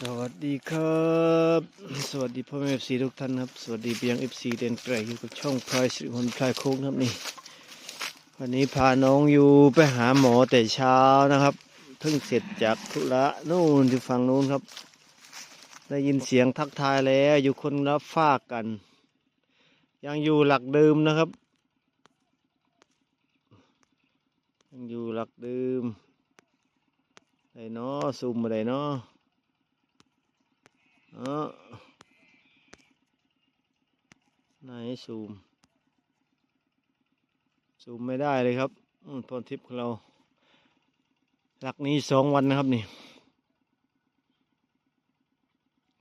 สวัสดีครับ สวัสดีพ่อแม่เอฟซีทุกท่านครับ สวัสดีเบียงเอฟซีเดนไกรอยู่กับช่องพลายสิริพลพลายโคกนะครับนี่ วันนี้พาน้องอยู่ไปหาหมอแต่เช้านะครับ เพิ่งเสร็จจากธุระนู่นที่ฝั่งนู้นครับ ได้ยินเสียงทักทายแล้วอยู่คนละฝากกัน ยังอยู่หลักเดิมนะครับ ยังอยู่หลักเดิมไดเนาะซูมมาไดเนาะ เออไหนซูม ซูมไม่ได้เลยครับอืมพรทิปของเรา หลักนี้สองวันนะครับนี่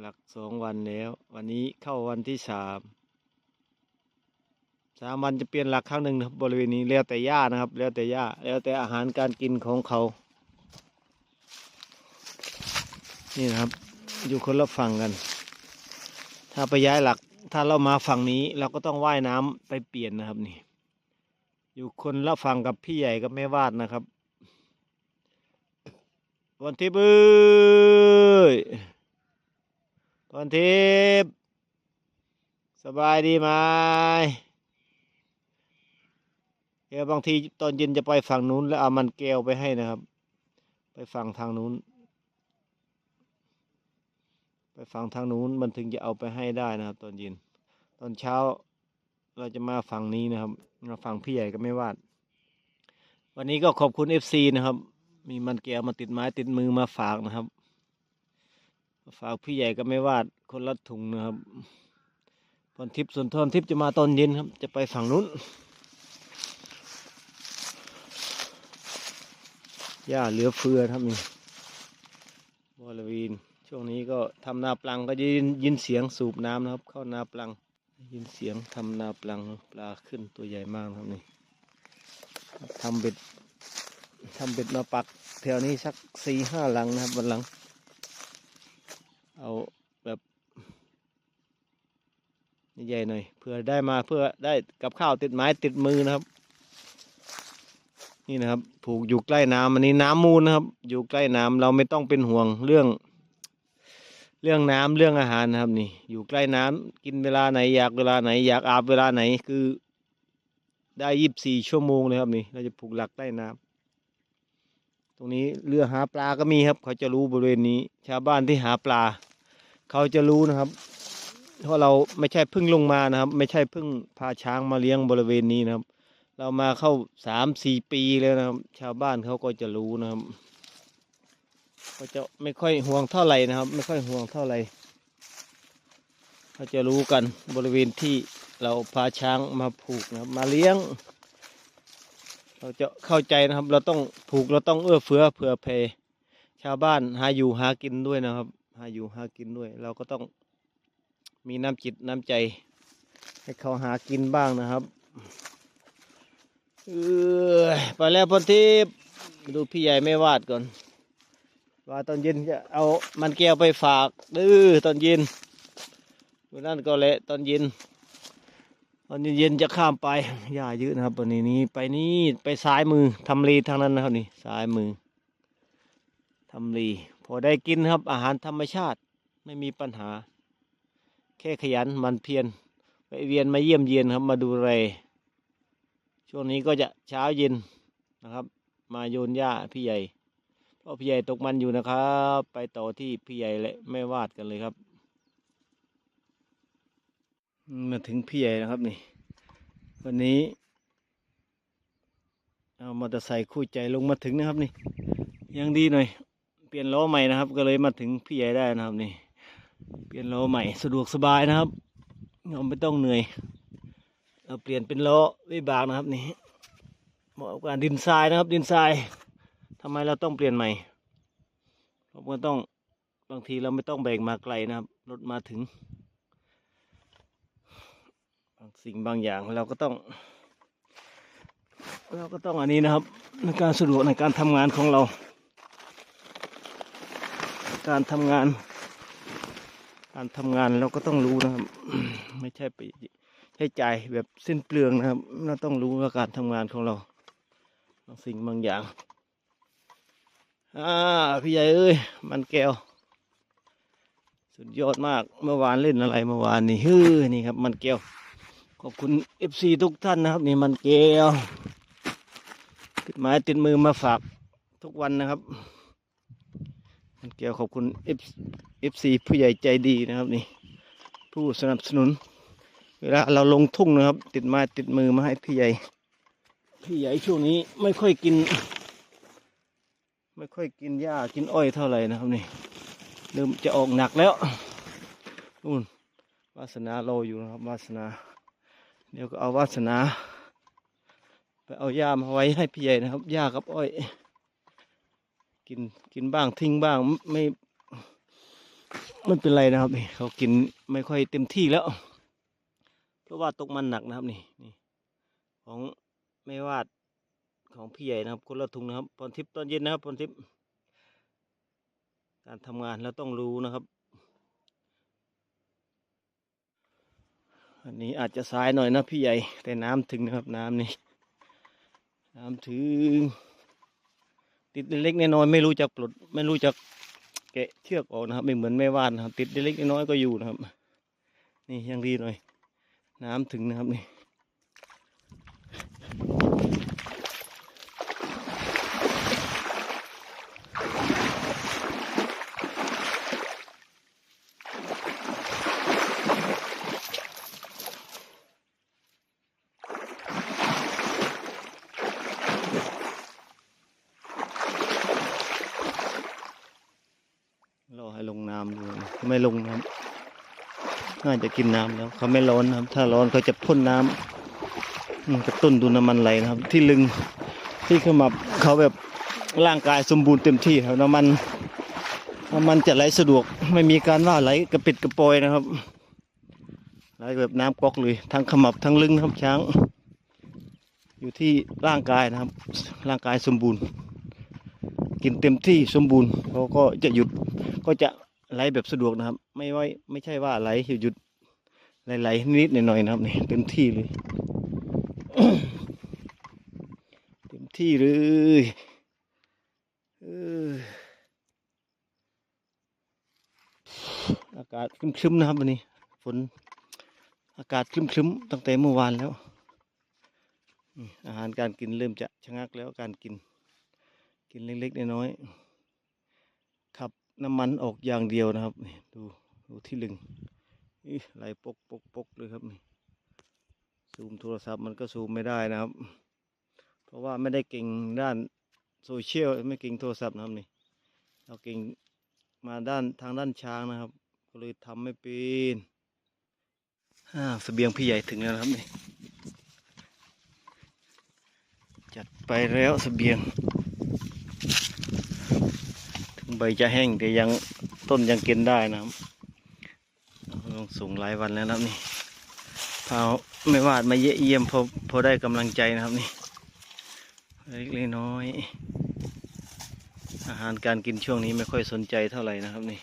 หลักสองวันแล้ว วันนี้เข้าวันที่สามสามวันจะเปลี่ยนหลักครั้งหนึ่งนะครับบริเวณนี้แล้วแต่หญ้านะครับ แล้วแต่หญ้าแล้วแต่อาหารการกินของเขา นี่นะครับ อยู่คนละฝั่งกัน ถ้าไปย้ายหลัก ถ้าเรามาฝั่งนี้เราก็ต้องว่ายน้ำไปเปลี่ยนนะครับนี่ อยู่คนละฝั่งกับพี่ใหญ่กับแม่วาดนะครับ วันทิพย์เอ้ยวันทิพย์สบายดีไหมเดี๋ยวบางทีตอนเย็นจะไปฝั่งนู้นแล้วเอามันแก้วไปให้นะครับ ไปฝั่งทางนู้น ฝั่งทางนู้นมันถึงจะเอาไปให้ได้นะครับ ตอนเย็น ตอนเช้าเราจะมาฝั่งนี้นะครับมาฝั่งพี่ใหญ่ก็ไม่วาด วันนี้ก็ขอบคุณ FC นะครับ มีมันแก้วมาติดไม้ติดมือมาฝากนะครับ ฝากพี่ใหญ่ก็ไม่วาดคนละถุงนะครับพรทิพย์ส่วนทอนทิพย์จะมาตอนเย็นครับ จะไปฝั่งนู้นหญ้าเหลือเฟือครับนี่บริเวณ ช่วงนี้ก็ทำนาปลังก็จะยินยินเสียงสูบน้ำนะครับ เข้านาปลัง ยินเสียงทำนาปลังปลาขึ้นตัวใหญ่มากครับนี่ทำเบ็ดทำเบ็ดมาปักแถวนี้สักสี่ห้าหลังนะครับวันหลัง เอาแบบใหญ่หน่อยเพื่อได้มาเพื่อได้กับข้าวติดไม้ติดมือนะครับ นี่นะครับ ผูกอยู่ใกล้น้ำอันนี้น้ำมูลนะครับ อยู่ใกล้น้ำเราไม่ต้องเป็นห่วงเรื่อง เรื่องน้ำเรื่องอาหารนะครับนี่ อยู่ใกล้น้ำกินเวลาไหนอยากเวลาไหน อยากอาบเวลาไหนคือได้ยีิบสี่ชั่วโมงเลยครับนี่ เราจะผูกหลักใต้น้ำตรงนี้เรือหาปลาก็มีครับ เขาจะรู้บริเวณนี้ ชาวบ้านที่หาปลา เขาจะรู้นะครับ เพราะเราไม่ใช่เพิ่งลงมานะครับ ไม่ใช่เพิ่งพาช้างมาเลี้ยงบริเวณนี้นะครับ เรามาเข้าสามสี่ปีแล้วนะครับ ชาวบ้านเขาก็จะรู้นะครับ ก็จะไม่ค่อยห่วงเท่าไหร่นะครับ ไม่ค่อยห่วงเท่าไหร่เขาจะรู้กันบริเวณที่เราพาช้างมาผูกนะครับ มาเลี้ยง เราจะเข้าใจนะครับ เราต้องผูกเราต้องเอื้อเฟื้อเผื่อแผ่ชาวบ้านหาอยู่หากินด้วยนะครับ หาอยู่หากินด้วย เราก็ต้องมีน้ำจิตน้ำใจ ให้เขาหากินบ้างนะครับเออไปแล้วพนทิพย์ดูพี่ใหญ่ไม่วาดก่อน ว่าตอนเย็นจะเอามันแก้วไปฝากดื้อตอนเย็นวันนั้นก็เละตอนเย็นตอนเย็นจะข้ามไปหญ้าเยอะนะครับวันนี้นี้ไปนี่ไปซ้ายมือทำเลทางนั้นนะครับนี่ซ้ายมือทำเลพอได้กินครับ อาหารธรรมชาติไม่มีปัญหา แค่ขยันมันเพียรไปเวียนมาเยี่ยมเยียนครับมาดูแลช่วงนี้ก็จะเช้าเย็นนะครับ มาโยนหญ้าพี่ใหญ่ พ่อพี่ใหญ่ตกมันอยู่นะครับ ไปต่อที่พี่ใหญ่และแม่วาดกันเลยครับมมาถึงพี่ใหญ่นะครับนี่ วันนี้เอามอเตอร์ไซค์คู่ใจลงมาถึงนะครับนี่ยังดีหน่อย เปลี่ยนล้อใหม่นะครับ ก็เลยมาถึงพี่ใหญ่ได้นะครับนี่ เปลี่ยนล้อใหม่สะดวกสบายนะครับเราไม่ต้องเหนื่อยเราเปลี่ยนเป็นล้อวิบากนะครับนี่เหมาะกับการดินทรายนะครับ ดินทราย ทำไมเราต้องเปลี่ยนใหม่เพราะมันต้องบางทีเราไม่ต้องแบกมาไกลนะครับรถมาถึงบางสิ่งบางอย่างเราก็ต้อง เราก็ต้องอันนี้นะครับในการสะดวกในการทำงานของเรา การทำงาน การทำงานเราก็ต้องรู้นะครับ ไม่ใช่ไปใช้จ่ายแบบสิ้นเปลืองนะครับ เราต้องรู้ว่าการทำงานของเรา บางสิ่งบางอย่าง อ่าพี่ใหญ่เอ้ย มันแก้ว สุดยอดมากเมื่อวานเล่นอะไรเมื่อวานนี่ฮือนี่ครับ มันเกลียวขอบคุณเอฟซีทุกท่านนะครับ นี่มันเกลียวติดไม้ติดมือมาฝากทุกวันนะครับ มันเกลียวขอบคุณเอฟเอฟซีผู้ใหญ่ใจดีนะครับนี่ ผู้สนับสนุน เวลาเราลงทุ่งนะครับ ติดไม้ติดมือมาให้พี่ใหญ่ พี่ใหญ่ช่วงนี้ไม่ค่อยกิน ไม่ค่อยกินหญ้ากินอ้อยเท่าไหร่นะครับนี่เริ่มจะออกหนักแล้วนู่นวาสนารออยู่นะครับวาสนา เดี๋ยวก็เอาวาสนา ไปเอาหญ้ามาไว้ให้พี่ใหญ่นะครับหญ้ากับอ้อย กินกินบ้างทิ้งบ้างไม่ไม่เป็นไรนะครับนี่เขากินไม่ค่อยเต็มที่แล้ว เพราะว่าตกมันหนักนะครับนี่นี่ของไม่วาด ของพี่ใหญ่นะครับ คนละถุงนะครับพรทิพย์ตอนเย็นนะครับพรทิพย์การทำงานเราต้องรู้นะครับ อันนี้อาจจะสายหน่อยนะพี่ใหญ่ แต่น้ำถึงนะครับ น้ำนี่น้ำถึง ติดเล็กน้อยไม่รู้จักปลดไม่รู้จักแกะเชือกออกนะครับ ไม่เหมือนแม่ว่านนะครับ ติดเล็กน้อยก็อยู่นะครับ นี่ยังดีหน่อย น้ำถึงนะครับนี่ รอให้ลงน้ำดูนะ ไม่ลงน้ำน่าจะกินน้ำแล้วเขาไม่ร้อนนะครับ ถ้าร้อนเขาจะพ่นน้ำอืมกระตุ้นดูน้ำมันไหลนะครับ ที่ลึงที่ขมับเขาแบบร่างกายสมบูรณ์เต็มที่ครับน้ำมันน้ำมันจะไหลสะดวก ไม่มีการว่าไหลกระปิดกระปอยนะครับไหลแบบน้ำก๊อกเลยทั้งขมับทั้งลึงนะครับช้าง อยู่ที่ร่างกายนะครับ ร่างกายสมบูรณ์ กินเต็มที่สมบูรณ์เขาก็จะหยุดก็จะ ไหลแบบสะดวกนะครับ ไม่ไว้ไม่ใช่ว่าไหลหยุดหยุดไหลๆนิดหน่อยๆนะครับนี่เต็มที่เลยเต็มที่เลยอากาศครึ้มๆนะครับวันนี้ฝนอากาศครึ้มๆตั้งแต่เมื่อวานแล้วอาหารการกินเริ่มจะชะงักแล้วการกิน กินเล็กๆน้อยๆ น้ำมันออกอย่างเดียวนะครับนี่ดูดูที่ลึงอไหลปกปกปกเลยครับนี่ซูมโทรศัพท์มันก็ซูมไม่ได้นะครับ เพราะว่าไม่ได้เก่งด้านโซเชียลไม่เก่งโทรศัพท์นะครับนี่เราเก่งมาด้านทางด้านช้างนะครับ ก็เลยทำไม่เป็นอ่าเสบียงพี่ใหญ่ถึงแล้วครับนี่จัดไปแล้วเสบียง ใบจะแห้งแต่ยังต้นยังกินได้นะครับต้องสูงหลายวันแล้วนะครับนี่พาไม่วาดมาเยี่ยเยี่ยมพอพอได้กำลังใจนะครับนี่เล็กๆน้อย อาหารการกินช่วงนี้ไม่ค่อยสนใจเท่าไหร่นะครับนี่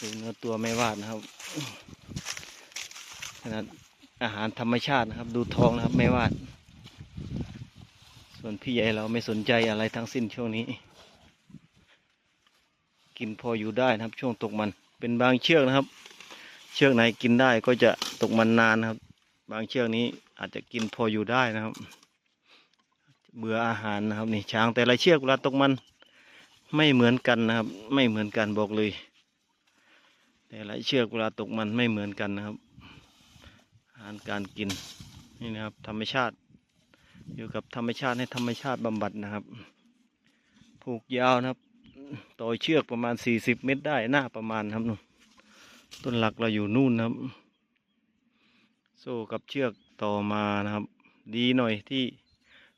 ดูเนื้อตัวไม่วาดนะครับขนาดอาหารธรรมชาตินะครับ ดูท้องนะครับไม่วาด ส่วนพี่ใหญ่เราไม่สนใจอะไรทั้งสิ้นช่วงนี้ กินพออยู่ได้นะครับ ช่วงตกมันเป็นบางเชือกนะครับ เชือกไหนกินได้ก็จะตกมันนานนะครับ บางเชือกนี้อาจจะกินพออยู่ได้นะครับ เบื่ออาหารนะครับนี่ช้างแต่ละเชือกเวลาตกมันไม่เหมือนกันนะครับ ไม่เหมือนกันบอกเลย แต่ละเชือกเวลาตกมันไม่เหมือนกันนะครับอาหารการกินนี่นะครับ ธรรมชาติ อยู่กับธรรมชาติให้ธรรมชาติบำบัดนะครับ ผูกยาวนะครับ ต่อเชือกประมาณสี่สิบเมตรได้หน้าประมาณครับนู่นต้นหลักเราอยู่นู่นครับ โซ่กับเชือกต่อมานะครับ ดีหน่อยที่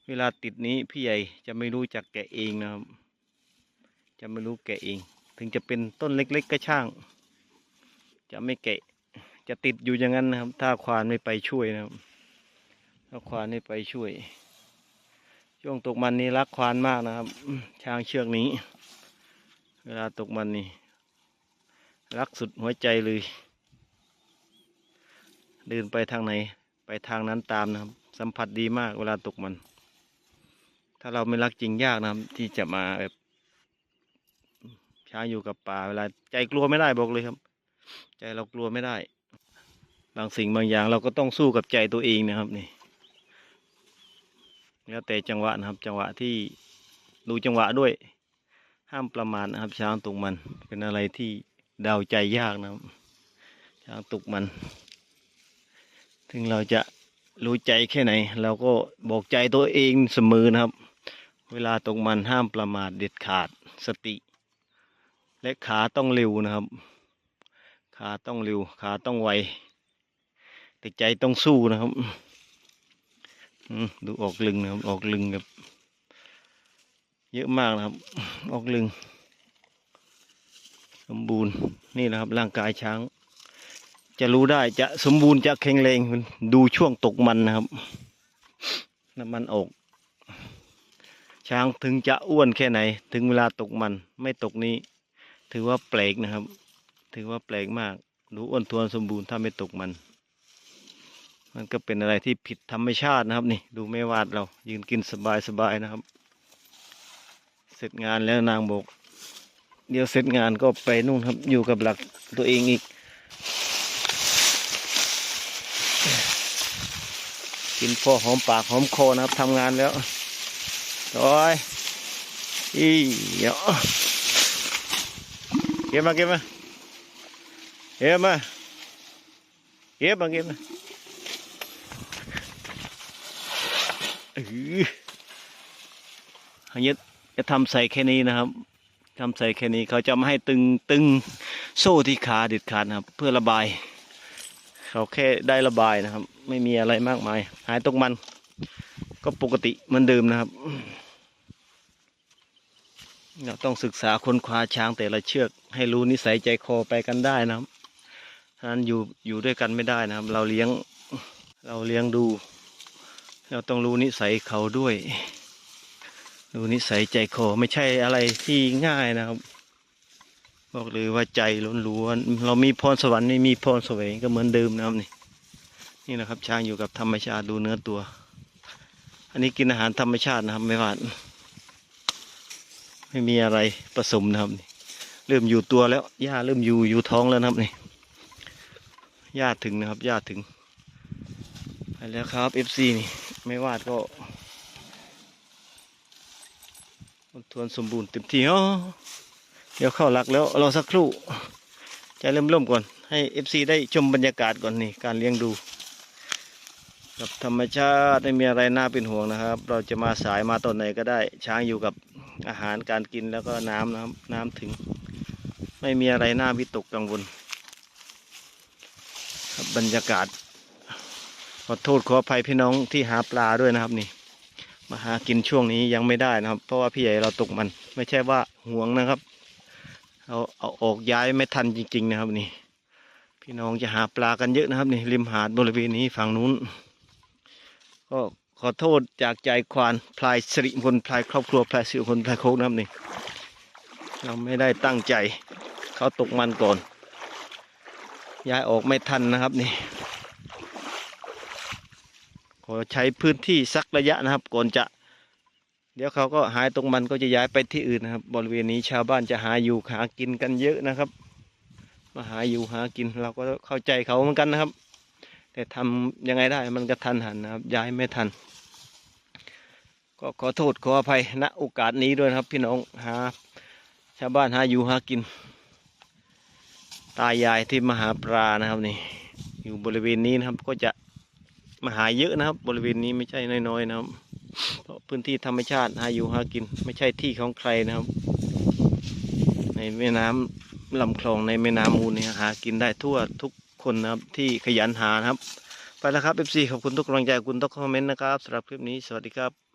เวลาติดนี้พี่ใหญ่จะไม่รู้จักแกะเองนะครับ จะไม่รู้แกะเอง ถึงจะเป็นต้นเล็กๆก็ช่าง จะไม่แกะจะติดอยู่อย่างนั้นนะครับ ถ้าควานไม่ไปช่วยนะครับ ถ้าควานไม่ไปช่วยช่วงตกมันนี้รักควานมากนะครับ ช้างเชือกนี้ เวลาตกมันนี่ รักสุดหัวใจเลย เดินไปทางไหน ไปทางนั้นตามนะครับ สัมผัสดีมากเวลาตกมัน ถ้าเราไม่รักจริงยากนะครับ ที่จะมาแบบช้างอยู่กับป่าเวลาใจกลัวไม่ได้บอกเลยครับ ใจเรากลัวไม่ได้ บางสิ่งบางอย่างเราก็ต้องสู้กับใจตัวเองนะครับนี่แล้วแต่จังหวะนะครับ จังหวะที่ดูจังหวะด้วย ห้ามประมาทนะครับ ช้างตกมันเป็นอะไรที่เดาใจยากนะครับ ช้างตกมัน ถึงเราจะรู้ใจแค่ไหน เราก็บอกใจตัวเองเสมอนะครับ เวลาตกมันห้ามประมาทเด็ดขาดสติ และขาต้องเร็วนะครับ ขาต้องเร็ว ขาต้องไวแต่ใจต้องสู้นะครับดูออกลึงนะครับออกลึงแบบ เยอะมากนะครับ ออกลึง สมบูรณ์นี่นะครับ ร่างกายช้าง จะรู้ได้จะสมบูรณ์จะแข็งแรงดูช่วงตกมันนะครับ น้ำมันออก ช้างถึงจะอ้วนแค่ไหน ถึงเวลาตกมัน ไม่ตกนี้ ถือว่าแปลกนะครับ ถือว่าแปลกมากดูอ้วนทวนสมบูรณ์ถ้าไม่ตกมัน มันก็เป็นอะไรที่ผิดธรรมชาตินะครับ นี่ ดูไม่วาดเรายืนกินสบายสบายๆนะครับ เสร็จงานแล้วนางบอก เดี๋ยวเสร็จงานก็ไปนู่นครับ อยู่กับหลักตัวเองอีก กินพอหอมปากหอมคอนะครับทำงานแล้วโอ้ยอีเดี๋เก็บมาเก็บมาเก็บมาเก็บมาเก็บมาเอออัน จะทำใส่แค่นี้นะครับทำใส่แค่นี้เขาจะไม่ให้ตึงตึงโซ่ที่ขาเด็ดขาดนะครับ เพื่อระบาย เขาแค่ได้ระบายนะครับ ไม่มีอะไรมากมาย หายตกมัน ก็ปกติเหมือนเดิมนะครับ เราต้องศึกษาค้นคว้าช้างแต่ละเชือก ให้รู้นิสัยใจคอไปกันได้นะครับฉะนั้นอยู่อยู่ด้วยกันไม่ได้นะครับ เราเลี้ยงเราเลี้ยงดู เราต้องรู้นิสัยเขาด้วย ดูนิสัยใจคอไม่ใช่อะไรที่ง่ายนะครับ บอกเลยว่าใจล้วนๆเรามีพรสวรรค์ไม่มีพรสวงก็เหมือนเดิมนะครับนี่นี่นะครับ ช้างอยู่กับธรรมชาติดูเนื้อตัว อันนี้กินอาหารธรรมชาตินะครับ ไม่ว่าไม่มีอะไรผสมนะครับนี่เริ่มอยู่ตัวแล้วหญ้าเริ่มอยู่อยู่ท้องแล้วนะครับนี่หญ้าถึงนะครับหญ้าถึงไปแล้วครับ FC นี่ไม่วาดก็ ทวนสมบูรณ์เต็มที่อ๋อเดี๋ยวเข้าหลักแล้วรอสักครู่ใจเริ่มร่มก่อน ให้ FC ได้ชมบรรยากาศก่อนนี่การเลี้ยงดูกับธรรมชาติไม่มีอะไรน่าเป็นห่วงนะครับ เราจะมาสายมาตอนไหนก็ได้ ช้างอยู่กับอาหารการกินแล้วก็น้ำนะครับน้ำถึง ไม่มีอะไรน่าวิตกกังวลครับบรรยากาศขอโทษขออภัยพี่น้องที่หาปลาด้วยนะครับนี่ มาหากินช่วงนี้ยังไม่ได้นะครับ เพราะว่าพี่ใหญ่เราตกมัน ไม่ใช่ว่าห่วงนะครับเอาเอาออกย้ายไม่ทันจริง ๆ นะครับนี่ พี่น้องจะหาปลากันเยอะนะครับ นี่ริมหาดบริเวณนี้ฝั่งนู้น ก็ขอโทษจากใจควานพลายสิริมงคลพลายครอบครัวพลายสิริมงคลพลายโคกนะครับนี่เราไม่ได้ตั้งใจ เขาตกมันก่อนย้ายออกไม่ทันนะครับนี่ อใช้พื้นที่สักระยะนะครับ ก่อนจะ เดี๋ยวเขาก็หายตรงมันก็จะย้ายไปที่อื่นนะครับ บริเวณนี้ชาวบ้านจะหาอยู่หากินกันเยอะนะครับ มาหาอยู่หากินเราก็เข้าใจเขาเหมือนกันนะครับ แต่ทำยังไงได้มันก็ทันหันนะครับ ย้ายไม่ทัน ก็ขอโทษขออภัยณโอกาสนี้ด้วยนะครับ พี่น้องหา ชาวบ้านหาอยู่หากิน ตายายที่มาหาปลานะครับนี่อยู่บริเวณนี้นะครับก็จะ มาหาเยอะนะครับ บริเวณนี้ไม่ใช่น้อยๆนะครับ เพราะพื้นที่ธรรมชาติหาอยู่หากิน ไม่ใช่ที่ของใครนะครับ ในแม่น้ำลำคลองในแม่น้ำมูลเนี่ยหากินได้ทั่วทุกคนนะครับที่ขยันหานะครับ ไปแล้วครับเอฟซีขอบคุณทุกกำลังใจคุณทุกคอมเมนต์นะครับสำหรับคลิปนี้สวัสดีครับ